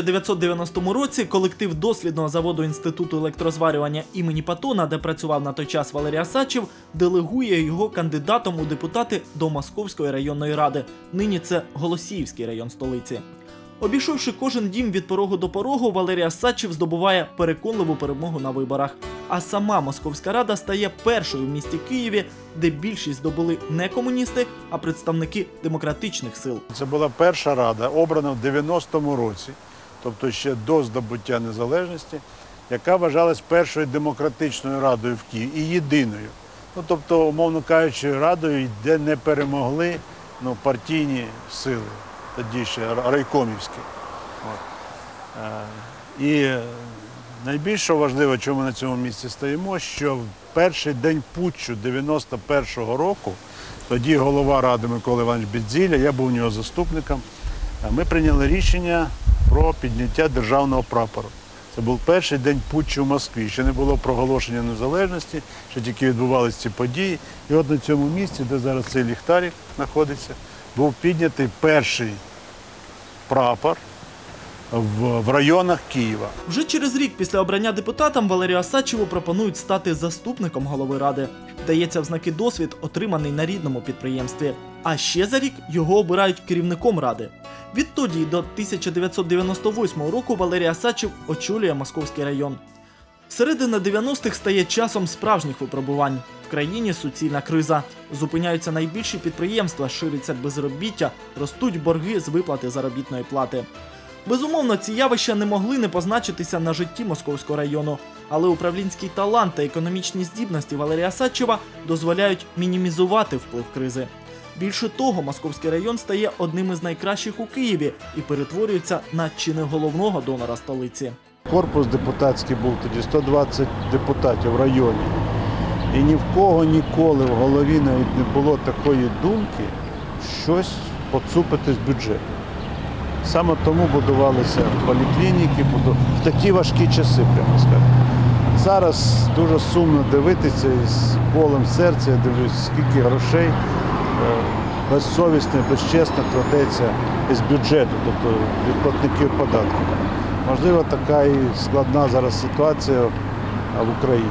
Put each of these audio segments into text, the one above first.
1990 році колектив дослідного заводу Інституту електрозварювання імені Патона, де працював на той час Валерій Асачев, делегує його кандидатом у депутати до Московської районної ради. Нині це Голосіївський район столиці. Обійшовши кожен дім від порогу до порогу, Валерій Асачев здобуває переконливу перемогу на виборах. А сама Московська рада стає першою в місті Києві, де більшість здобули не комуністи, а представники демократичних сил. Це була перша рада, обрана в 90-му році, тобто ще до здобуття незалежності, яка вважалась першою демократичною радою в Києві і єдиною. Ну, тобто, умовно кажучи, радою, де не перемогли ну, партійні сили, тоді ще райкомівські. От. Е, І найбільше важливо, чому на цьому місці стоїмо, що в перший день путчу 91-го року, тоді голова ради Микола Іванович Бідзіля, я був у нього заступником, ми прийняли рішення про підняття державного прапору. Це був перший день путчу в Москві. Ще не було проголошення незалежності, ще тільки відбувалися ці події. І от на цьому місці, де зараз цей ліхтарик знаходиться, був піднятий перший прапор в, в районах Києва. Вже через рік після обрання депутатам Валерію Асачеву пропонують стати заступником голови ради. Дається в знаки досвід, отриманий на рідному підприємстві. А ще за рік його обирають керівником ради. Відтоді до 1998 року Валерій Асачев очолює Московський район. Середина 90-х стає часом справжніх випробувань. В країні суцільна криза. Зупиняються найбільші підприємства, шириться безробіття, ростуть борги з виплати заробітної плати. Безумовно, ці явища не могли не позначитися на житті Московського району, але управлінський талант та економічні здібності Валерія Сачева дозволяють мінімізувати вплив кризи. Більше того, Московський район стає одним із найкращих у Києві і перетворюється на чи не головного донора столиці. Корпус депутатський був тоді 120 депутатів в районі. І ні в кого ніколи в голові навіть не було такої думки щось поцупити з бюджету. Саме тому будувалися поліклініки в такі важкі часи, прямо скажемо. Зараз дуже сумно дивитися і з болем серця, я дивлюсь, скільки грошей е, безсовісно, безчесно кладеться із бюджету, тобто від платників податків. Можливо, така і складна зараз ситуація в Україні.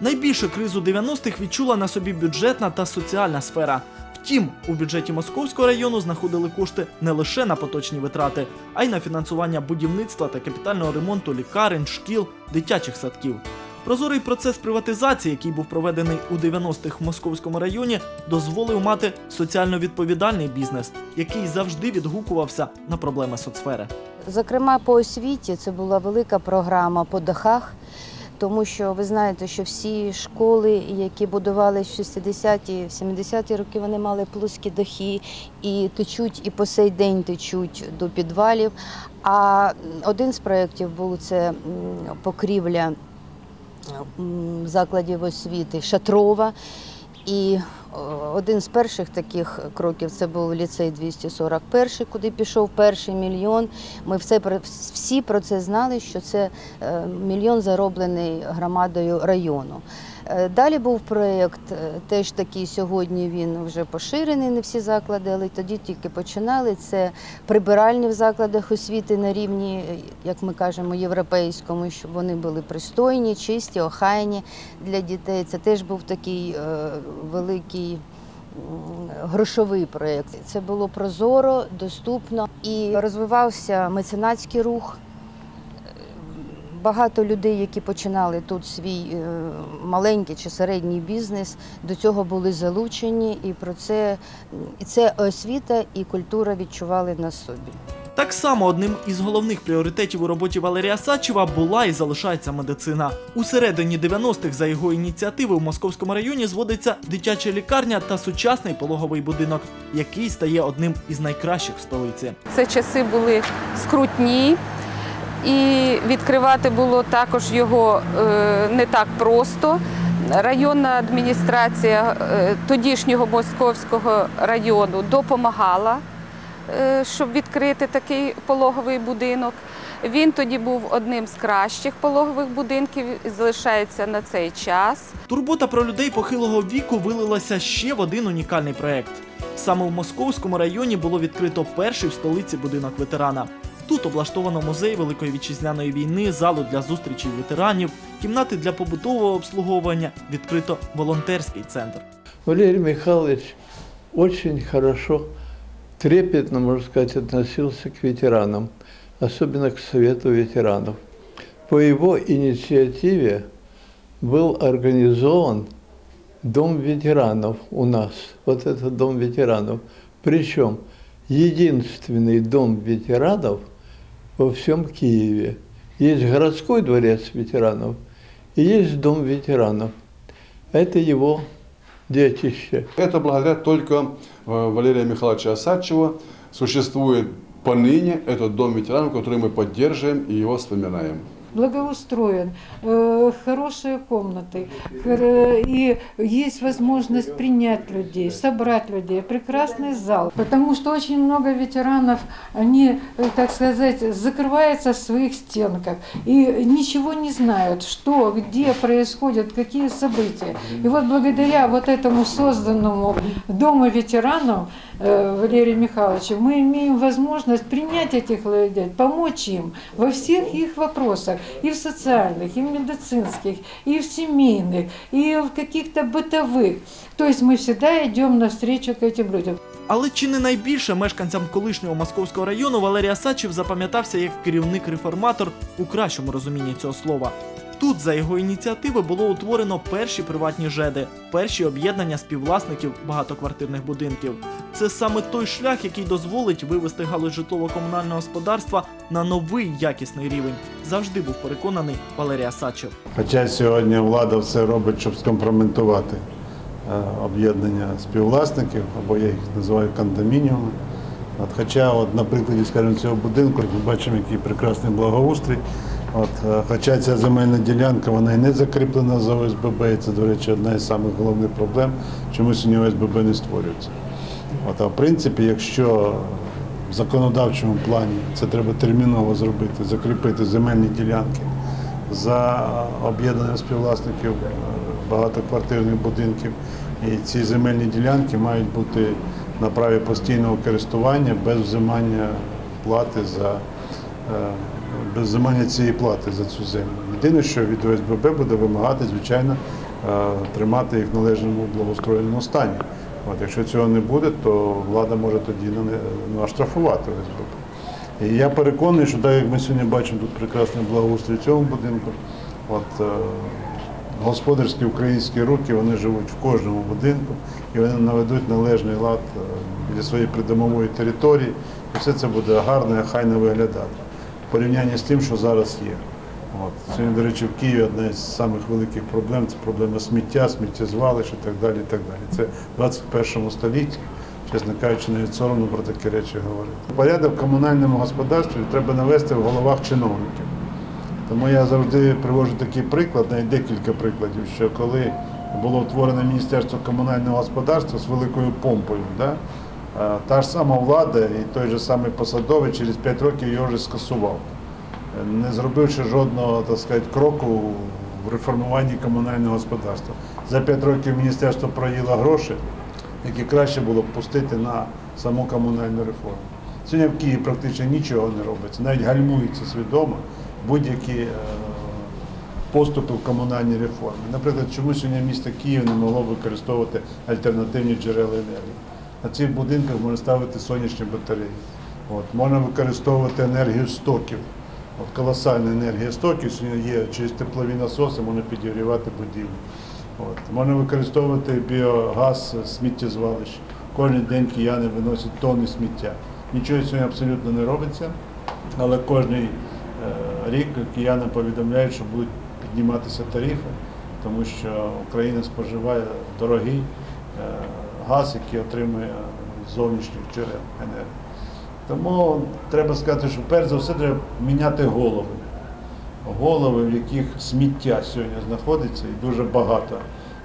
Найбільше кризу 90-х відчула на собі бюджетна та соціальна сфера. Втім, у бюджеті Московського району знаходили кошти не лише на поточні витрати, а й на фінансування будівництва та капітального ремонту лікарень, шкіл, дитячих садків. Прозорий процес приватизації, який був проведений у 90-х в Московському районі, дозволив мати соціально відповідальний бізнес, який завжди відгукувався на проблеми соцсфери. Зокрема, по освіті це була велика програма по дахах, тому що ви знаєте, що всі школи, які будувалися в 60-ті, 70-ті роки, вони мали плоскі дахи і течуть, і по сей день течуть до підвалів. А один з проєктів був це покрівля закладів освіти Шатрова. І один з перших таких кроків це був ліцей 241, куди пішов перший мільйон. Ми все всі про це знали, що це е, мільйон зароблений громадою району. Е, Далі був проєкт, е, теж такий сьогодні він вже поширений, не всі заклади, але тоді тільки починали. Це прибиральні в закладах освіти на рівні, е, як ми кажемо, європейському, щоб вони були пристойні, чисті, охайні для дітей. Це теж був такий великий грошовий проєкт. Це було прозоро, доступно і розвивався меценатський рух. Багато людей, які починали тут свій е, маленький чи середній бізнес, до цього були залучені, і про це і це освіта і культура відчували на собі. Так само одним із головних пріоритетів у роботі Валерія Сачева була і залишається медицина. У середині 90-х за його ініціативи в Московському районі зводиться дитяча лікарня та сучасний пологовий будинок, який стає одним із найкращих в столиці. Це часи були скрутні, і відкривати було також його е, не так просто. Районна адміністрація е, тодішнього Московського району допомагала, е, щоб відкрити такий пологовий будинок. Він тоді був одним з кращих пологових будинків і залишається на цей час. Турбота про людей похилого віку вилилася ще в один унікальний проект. Саме в Московському районі було відкрито перший в столиці будинок ветерана. Тут облаштовано музей Великої вітчизняної війни, залу для зустрічей ветеранів, кімнати для побутового обслуговування, відкрито волонтерський центр. Валерий Михайлович очень хорошо, трепетно, можно сказать, относился к ветеранам, особенно к Совету ветеранов. По его инициативе был организован Дом ветеранов у нас. Вот это Дом ветеранов. Причем единственный Дом ветеранов во всем Киеве. Есть городской дворец ветеранов и есть Дом ветеранов. Это его детище. Это благодаря только э, Валерия Михайловича Осадчева существует поныне этот дом ветеранов, который мы поддерживаем и его вспоминаем. Благоустроен, э, хорошие комнаты, хор- и есть возможность принять людей, собрать людей, прекрасный зал. Потому что очень много ветеранов, они, э, так сказать, закрываются в своих стенках и ничего не знают, что, где происходят, какие события. И вот благодаря вот этому созданному Дому ветеранов э, Валерия Михайловича мы имеем возможность принять этих людей, помочь им во всех их вопросах, и в социальных, и в медицинских, и в семейных, и в каких-то бытовых. То есть мы всегда идем навстречу к этим людям. Але чи не найбільше мешканцям колишнього московського району Валерій Асачев запам'ятався як керівник-реформатор у кращому розумінні цього слова. Тут за його ініціативи було утворено перші приватні жеди, перші об'єднання співвласників багатоквартирних будинків. Це саме той шлях, який дозволить вивести галузь житлово-комунального господарства на новий якісний рівень. Завжди був переконаний Валерій Асачев. Хоча сьогодні влада все робить, щоб скомпрометувати е, об'єднання співвласників, або я їх називаю кондомініуми. От, хоча, от, на прикладі скажімо, цього будинку ми бачимо, який прекрасний благоустрій. От, е, хоча ця земельна ділянка вона і не закріплена за ОСББ, і це, до речі, одна із самих головних проблем, чому сьогодні ОСББ не створюється. От, а в принципі, якщо в законодавчому плані це треба терміново зробити, закріпити земельні ділянки за об'єднанням співвласників е, багатоквартирних будинків. І ці земельні ділянки мають бути на праві постійного користування без взимання плати за без взимання цієї плати за цю землю. Єдине, що від ОСББ буде вимагати, звичайно, е, тримати їх в належному благоустроєному стані. От, якщо цього не буде, то влада може тоді ну, оштрафувати ОСББ. І я переконаний, що так як ми сьогодні бачимо тут прекрасний благоустрій цьому будинку, от, е, господарські українські руки вони живуть в кожному будинку і вони наведуть належний лад е, для своєї придомової території. І все це буде гарно і хайно виглядати в порівнянні з тим, що зараз є. Сьогодні, до речі, в Києві одна з самих великих проблем це проблема сміття, сміттєзвалищ і так далі. І так далі. Це в 21 столітті, чесно кажучи, навіть соромно про такі речі говорити. Порядок в комунальному господарстві треба навести в головах чиновників. Тому я завжди привожу такий приклад, навіть декілька прикладів, що коли було утворено Міністерство комунального господарства з великою помпою, та ж сама влада і той же самий посадовий через 5 років його вже скасував, не зробивши жодного так сказати, кроку в реформуванні комунального господарства. За 5 років міністерство проїло гроші, які краще було б пустити на саму комунальну реформу. Сьогодні в Києві практично нічого не робиться, навіть гальмується свідомо будь-які е, поступи в комунальній реформі. Наприклад, чому сьогодні місто Київ не могло використовувати альтернативні джерела енергії? На цих будинках можна ставити сонячні батареї. От, можна використовувати енергію стоків. От колосальна енергія стоків є через теплові насоси, можна підігрівати будівлі. От. Можна використовувати біогаз сміттєзвалищ. Кожен день кияни виносять тонни сміття. Нічого сьогодні абсолютно не робиться, але кожен рік кияни повідомляють, що будуть підніматися тарифи, тому що Україна споживає дорогий е, газ, який отримує зовнішніх джерел енергії. Тому треба сказати, що перш за все треба міняти голови. Голови, в яких сміття сьогодні знаходиться, і дуже багато.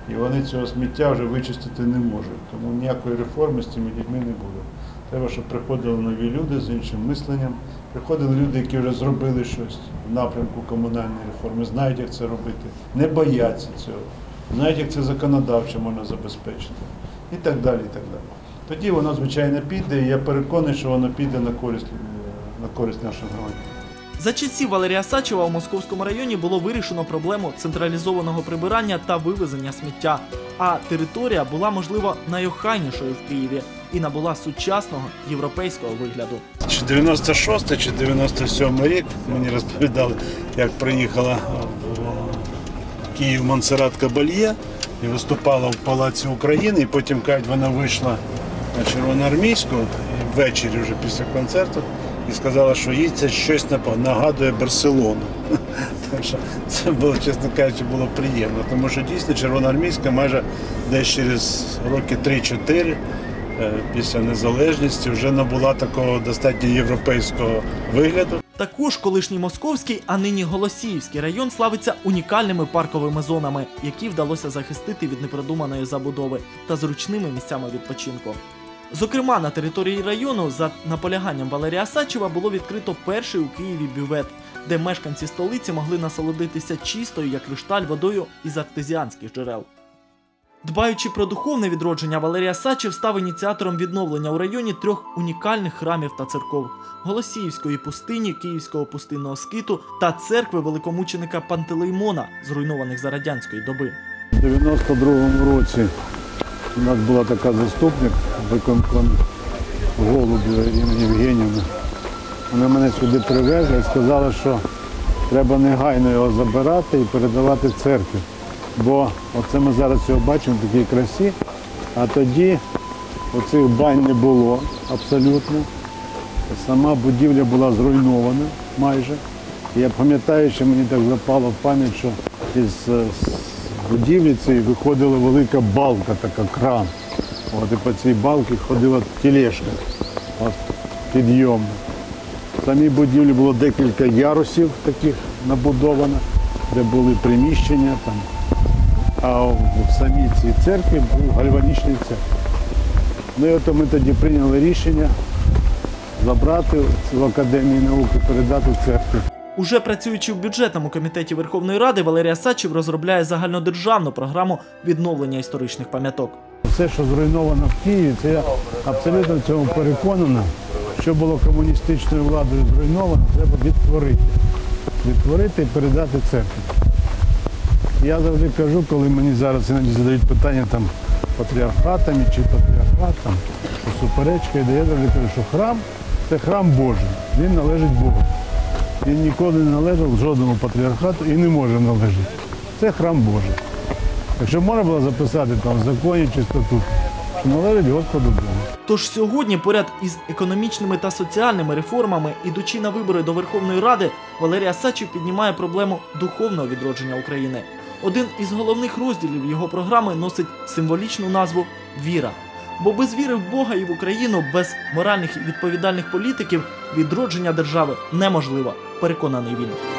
І вони цього сміття вже вичистити не можуть. Тому ніякої реформи з цими людьми не буде. Треба, щоб приходили нові люди з іншим мисленням, приходили люди, які вже зробили щось в напрямку комунальної реформи, знають, як це робити, не бояться цього, знають, як це законодавчо можна забезпечити. І так далі. і так далі. Тоді воно, звичайно, піде, і я переконаний, що воно піде на користь, е, на користь наших громадян. За часів Валерія Сачева у Московському районі було вирішено проблему централізованого прибирання та вивезення сміття. А територія була, можливо, найохайнішою в Києві і набула сучасного європейського вигляду. Чи 96 чи 97 рік мені розповідали, як приїхала в Київ Монсеррат Кабальє і виступала в Палаці України, і потім кажуть, вона вийшла на Червоноармійську ввечері вже після концерту і сказала, що їй це щось нагадує Барселону. Так що це було, чесно кажучи, було приємно, тому що дійсно Червоноармійська майже десь через роки 3-4 е, після незалежності вже набула такого достатньо європейського вигляду. Також колишній московський, а нині Голосіївський район славиться унікальними парковими зонами, які вдалося захистити від непродуманої забудови та зручними місцями відпочинку. Зокрема, на території району за наполяганням Валерія Сачева було відкрито перший у Києві бювет, де мешканці столиці могли насолодитися чистою, як кришталь, водою із артезіанських джерел. Дбаючи про духовне відродження, Валерія Сачев став ініціатором відновлення у районі трьох унікальних храмів та церков: Голосіївської пустині, Київського пустинного скиту та церкви великомученика Пантелеймона, зруйнованих за радянської доби. У 92-му році у нас була така заступник виконком Голубєва Ірина Євгенівна. Вона мене сюди привезла і сказала, що треба негайно його забирати і передавати церкві. Бо оце ми зараз його бачимо в такій красі, а тоді оцих бань не було абсолютно. Сама будівля була зруйнована майже. І Я пам'ятаю, що мені так запало в пам'ять, що із е, будівлі цієї виходила велика балка, така кран. От, і по цій балці ходила тележка от, підйомна. В самій будівлі було декілька ярусів таких набудовано, де були приміщення там. А в самій цій церкві був гальванічний цех. Ну і от ми тоді прийняли рішення забрати в Академії науки, передати церкві. Уже працюючи в бюджетному комітеті Верховної Ради, Валерія Сачев розробляє загальнодержавну програму відновлення історичних пам'яток. Все, що зруйновано в Києві, це я абсолютно в цьому переконана. Що було комуністичною владою зруйновано, треба відтворити. Відтворити і передати церкві. Я завжди кажу, коли мені зараз іноді задають питання там патріархатами чи патріархатом, що суперечка йде, я завжди кажу, що храм це храм Божий, він належить Богу. Він ніколи не належав жодному патріархату і не може належати. Це храм Божий. Якщо можна було записати там в законі чи статут, що належить Господу Богу. Тож сьогодні, поряд із економічними та соціальними реформами, ідучи на вибори до Верховної Ради, Валерія Сачів піднімає проблему духовного відродження України. Один із головних розділів його програми носить символічну назву Віра. Бо без віри в Бога і в Україну, без моральних і відповідальних політиків, відродження держави неможливо, переконаний він.